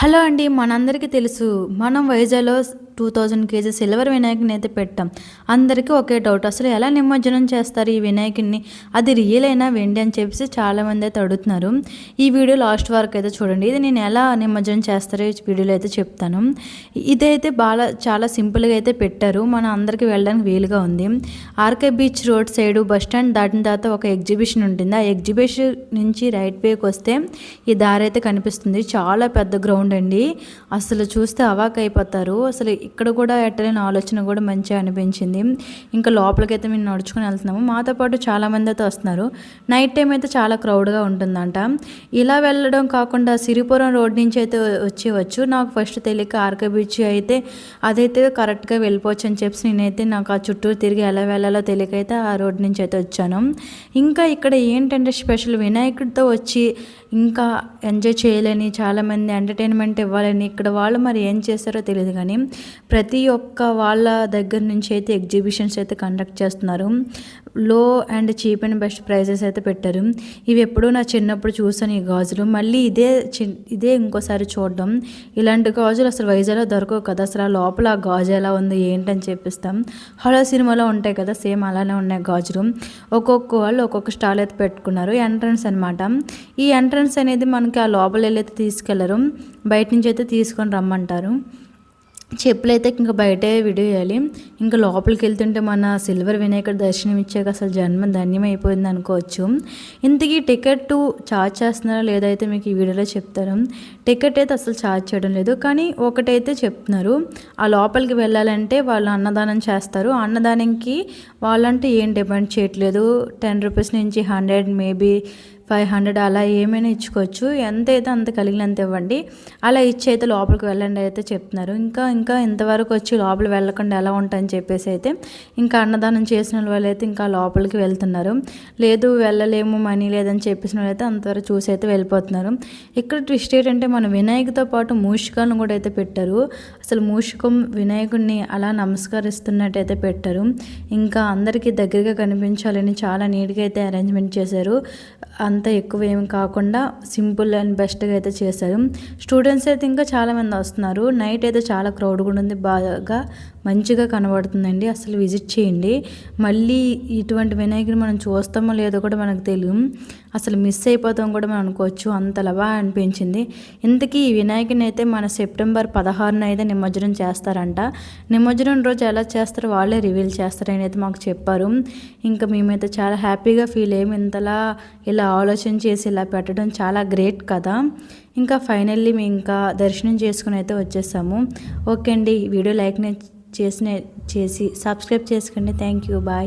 Hello అండి మనందరికీ తెలుసు మనం వైజాగ్లో టూ థౌజండ్ కేజీ సిల్వర్ వినాయకుని అయితే పెట్టాం. అందరికీ ఒకే డౌట్ అసలు ఎలా నిమజ్జనం చేస్తారు ఈ వినాయకుడిని అది రియల్ అయినా వెండి అని చెప్పేసి చాలామంది అయితే అడుగుతున్నారు. ఈ వీడియో లాస్ట్ వరకు అయితే చూడండి. ఇది నేను ఎలా నిమజ్జనం చేస్తారో వీడియోలో అయితే చెప్తాను. ఇదైతే బాగా చాలా సింపుల్గా అయితే పెట్టారు. మన అందరికీ వెళ్ళడానికి వీలుగా ఉంది. RK beach road side bus stand దాటిన తర్వాత ఒక ఎగ్జిబిషన్ ఉంటుంది. ఆ ఎగ్జిబిషన్ నుంచి రైట్ వేకి వస్తే ఈ దారి అయితే కనిపిస్తుంది. చాలా పెద్ద గ్రౌండ్ అండి అసలు చూస్తే అవాక్ అయిపోతారు అసలు ఇక్కడ కూడా ఎట్టలేని ఆలోచన కూడా మంచిగా అనిపించింది. ఇంకా లోపలికైతే మేము నడుచుకుని వెళ్తున్నాము. మాతో పాటు చాలామంది అయితే వస్తున్నారు. నైట్ టైం అయితే చాలా క్రౌడ్గా ఉంటుందంట. ఇలా వెళ్ళడం కాకుండా సిరిపురం రోడ్ నుంచి అయితే వచ్చేవచ్చు నాకు ఫస్ట్ తెలియక ఆర్కే బీచ్ అయితే అదైతే కరెక్ట్గా వెళ్ళిపోవచ్చు అని చెప్పి నేనైతే నాకు ఆ చుట్టూ తిరిగి ఎలా వెళ్ళాలో తెలియక అయితే ఆ రోడ్ నుంచి అయితే వచ్చాను. ఇంకా ఇక్కడ ఏంటంటే స్పెషల్ వినాయకుడితో వచ్చి ఇంకా ఎంజాయ్ చేయలేని చాలామంది ఎంటర్టైన్మెంట్ ఇవ్వాలని ఇక్కడ వాళ్ళు మరి ఏం చేస్తారో తెలియదు కానీ ప్రతి ఒక్క వాళ్ళ దగ్గర నుంచి అయితే ఎగ్జిబిషన్స్ అయితే కండక్ట్ చేస్తున్నారు. Low and cheap and best prizes అయితే పెట్టారు. ఇవి ఎప్పుడూ నా చిన్నప్పుడు చూసాను ఈ గాజులు. మళ్ళీ ఇదే ఇదే ఇంకోసారి చూడడం ఇలాంటి గాజులు అసలు వైజాగ్లో దొరకవు కదా. అసలు ఆ లోపల ఆ గాజు ఎలా ఉంది ఏంటని చెప్పిస్తాం. హలో సినిమాలో ఉంటాయి కదా సేమ్ అలానే ఉన్నాయి గాజులు. ఒక్కొక్క వాళ్ళు ఒక్కొక్క స్టాల్ అయితే పెట్టుకున్నారు. ఎంట్రన్స్ అనమాట ఈ ఎంట్రన్స్ అనేది మనకి ఆ లోపల వెళ్ళైతే తీసుకెళ్ళరు. బయట నుంచి అయితే తీసుకొని రమ్మంటారు. చెప్పులు అయితే ఇంకా బయటే విడేయాలి. ఇంకా లోపలికి వెళ్తుంటే మన సిల్వర్ వినాయకుడు దర్శనం ఇచ్చాక అసలు జన్మ ధన్యమైపోయింది అనుకోవచ్చు. ఇంతకీ టికెట్ ఛార్జ్ చేస్తున్నారా లేదా అయితే మీకు ఈ వీడియోలో చెప్తారు టికెట్ అయితే అసలు ఛార్జ్ చేయడం లేదు. కానీ ఒకటైతే చెప్తున్నారు. ఆ లోపలికి వెళ్ళాలంటే వాళ్ళు అన్నదానం చేస్తారు. అన్నదానంకి వాళ్ళంటే ఏం డిమాండ్ చేయట్లేదు. టెన్ రూపీస్ నుంచి హండ్రెడ్ మేబీ ఫైవ్ హండ్రెడ్ అలా ఏమైనా ఇచ్చుకోవచ్చు. ఎంత అయితే అంత కలిగినంత ఇవ్వండి. అలా ఇచ్చి అయితే లోపలికి వెళ్ళండి అయితే చెప్తున్నారు. ఇంకా ఇంకా ఇంతవరకు వచ్చి లోపల వెళ్ళకుండా ఎలా ఉంటాయని చెప్పేసి అయితే ఇంకా అన్నదానం చేసిన వాళ్ళు అయితే ఇంకా లోపలికి వెళ్తున్నారు. లేదు వెళ్ళలేము మనీ లేదని చెప్పేసిన వాళ్ళు అయితే అంతవరకు చూసి అయితే వెళ్ళిపోతున్నారు. ఇక్కడ ట్విస్ట్ ఏంటంటే మన వినాయకుతో పాటు మూషికాలను కూడా అయితే పెట్టారు. అసలు మూషికం వినాయకుడిని అలా నమస్కరిస్తున్నట్టు అయితే పెట్టారు. ఇంకా అందరికీ దగ్గరగా కనిపించాలని చాలా నీట్గా అయితే అరేంజ్మెంట్ చేశారు. అంత ఎక్కువ ఏమి కాకుండా సింపుల్ అండ్ బెస్ట్గా అయితే చేశారు. స్టూడెంట్స్ అయితే ఇంకా చాలామంది వస్తున్నారు. నైట్ అయితే చాలా క్రౌడ్ కూడా ఉంది బాగా. మంచిగా కనబడుతుందండి. అసలు విజిట్ చేయండి. మళ్ళీ ఇటువంటి వినాయకుని మనం చూస్తామో లేదో కూడా మనకు తెలియదు అసలు మిస్ అయిపోతాం కూడా మనం అనుకోవచ్చు. అంతలా బాగా అనిపించింది. ఇంతకీ ఈ వినాయకుని అయితే మన సెప్టెంబర్ పదహారున అయితే నిమజ్జనం చేస్తారంట. నిమజ్జనం రోజు ఎలా చేస్తారో వాళ్ళే రివీల్ చేస్తారని అయితే మాకు చెప్పారు. ఇంకా మేమైతే చాలా హ్యాపీగా ఫీల్ అయ్యాము ఇంతలా ఇలా ఆలోచన చేసి ఇలా పెట్టడం చాలా గ్రేట్ కదా. ఇంకా ఫైనల్లీ మేము ఇంకా దర్శనం చేసుకుని అయితే వచ్చేసాము. ఓకే అండి. వీడియో లైక్ చేసిన చేసి సబ్స్క్రైబ్ చేసుకోండి థ్యాంక్ యూ బాయ్